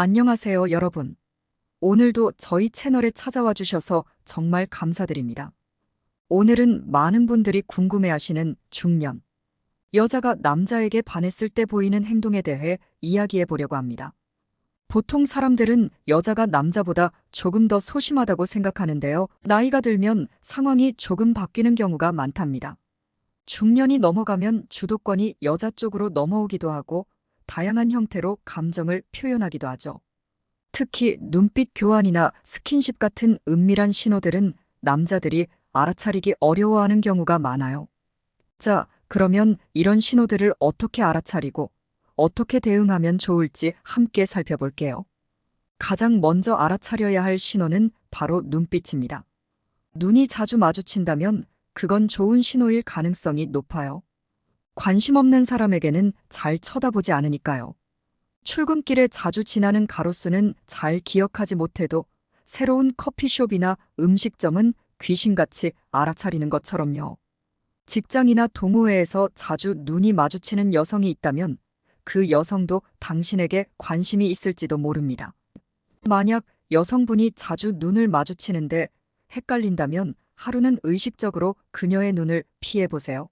안녕하세요, 여러분. 오늘도 저희 채널에 찾아와 주셔서 정말 감사드립니다. 오늘은 많은 분들이 궁금해 하시는 중년. 여자가 남자에게 반했을 때 보이는 행동에 대해 이야기해 보려고 합니다. 보통 사람들은 여자가 남자보다 조금 더 소심하다고 생각하는데요. 나이가 들면 상황이 조금 바뀌는 경우가 많답니다. 중년이 넘어가면 주도권이 여자 쪽으로 넘어오기도 하고 다양한 형태로 감정을 표현하기도 하죠. 특히 눈빛 교환이나 스킨십 같은 은밀한 신호들은 남자들이 알아차리기 어려워하는 경우가 많아요. 자, 그러면 이런 신호들을 어떻게 알아차리고 어떻게 대응하면 좋을지 함께 살펴볼게요. 가장 먼저 알아차려야 할 신호는 바로 눈빛입니다. 눈이 자주 마주친다면 그건 좋은 신호일 가능성이 높아요. 관심 없는 사람에게는 잘 쳐다보지 않으니까요. 출근길에 자주 지나는 가로수는 잘 기억하지 못해도 새로운 커피숍이나 음식점은 귀신같이 알아차리는 것처럼요. 직장이나 동호회에서 자주 눈이 마주치는 여성이 있다면 그 여성도 당신에게 관심이 있을지도 모릅니다. 만약 여성분이 자주 눈을 마주치는데 헷갈린다면 하루는 의식적으로 그녀의 눈을 피해 보세요.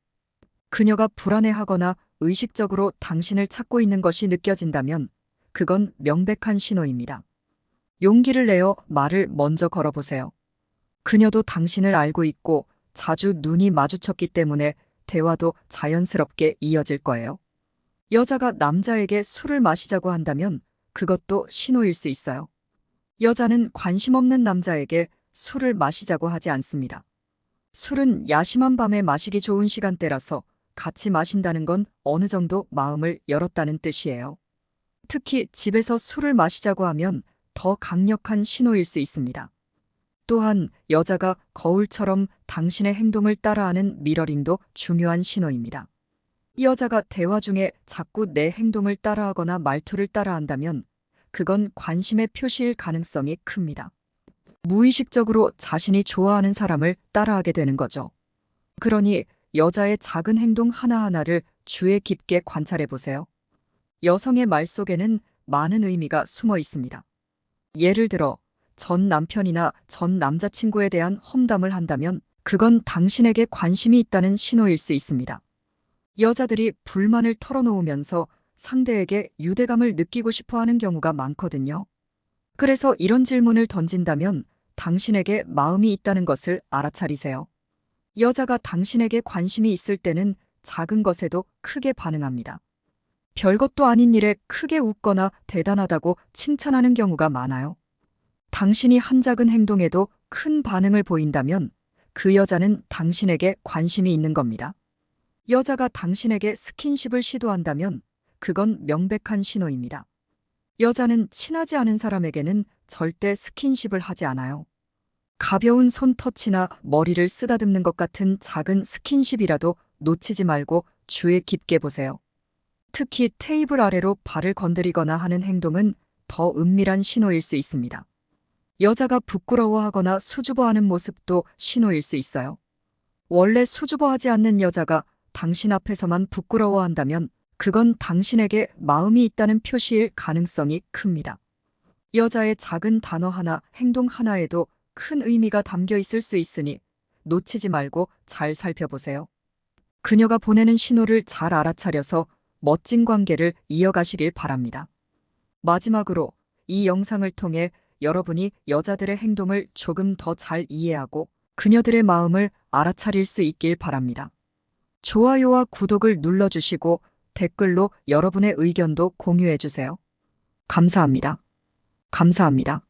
그녀가 불안해하거나 의식적으로 당신을 찾고 있는 것이 느껴진다면 그건 명백한 신호입니다. 용기를 내어 말을 먼저 걸어보세요. 그녀도 당신을 알고 있고 자주 눈이 마주쳤기 때문에 대화도 자연스럽게 이어질 거예요. 여자가 남자에게 술을 마시자고 한다면 그것도 신호일 수 있어요. 여자는 관심 없는 남자에게 술을 마시자고 하지 않습니다. 술은 야심한 밤에 마시기 좋은 시간대라서 같이 마신다는 건 어느 정도 마음을 열었다는 뜻이에요. 특히 집에서 술을 마시자고 하면 더 강력한 신호일 수 있습니다. 또한 여자가 거울처럼 당신의 행동을 따라하는 미러링도 중요한 신호입니다. 여자가 대화 중에 자꾸 내 행동을 따라하거나 말투를 따라한다면 그건 관심의 표시일 가능성이 큽니다. 무의식적으로 자신이 좋아하는 사람을 따라하게 되는 거죠. 그러니 여자의 작은 행동 하나하나를 주의 깊게 관찰해 보세요. 여성의 말 속에는 많은 의미가 숨어 있습니다. 예를 들어, 전 남편이나 전 남자친구에 대한 험담을 한다면 그건 당신에게 관심이 있다는 신호일 수 있습니다. 여자들이 불만을 털어놓으면서 상대에게 유대감을 느끼고 싶어 하는 경우가 많거든요. 그래서 이런 질문을 던진다면 당신에게 마음이 있다는 것을 알아차리세요. 여자가 당신에게 관심이 있을 때는 작은 것에도 크게 반응합니다. 별것도 아닌 일에 크게 웃거나 대단하다고 칭찬하는 경우가 많아요. 당신이 한 작은 행동에도 큰 반응을 보인다면 그 여자는 당신에게 관심이 있는 겁니다. 여자가 당신에게 스킨십을 시도한다면 그건 명백한 신호입니다. 여자는 친하지 않은 사람에게는 절대 스킨십을 하지 않아요. 가벼운 손 터치나 머리를 쓰다듬는 것 같은 작은 스킨십이라도 놓치지 말고 주의 깊게 보세요. 특히 테이블 아래로 발을 건드리거나 하는 행동은 더 은밀한 신호일 수 있습니다. 여자가 부끄러워하거나 수줍어하는 모습도 신호일 수 있어요. 원래 수줍어하지 않는 여자가 당신 앞에서만 부끄러워한다면 그건 당신에게 마음이 있다는 표시일 가능성이 큽니다. 여자의 작은 단어 하나, 행동 하나에도 큰 의미가 담겨 있을 수 있으니 놓치지 말고 잘 살펴보세요. 그녀가 보내는 신호를 잘 알아차려서 멋진 관계를 이어가시길 바랍니다. 마지막으로 이 영상을 통해 여러분이 여자들의 행동을 조금 더 잘 이해하고 그녀들의 마음을 알아차릴 수 있길 바랍니다. 좋아요와 구독을 눌러주시고 댓글로 여러분의 의견도 공유해주세요. 감사합니다. 감사합니다.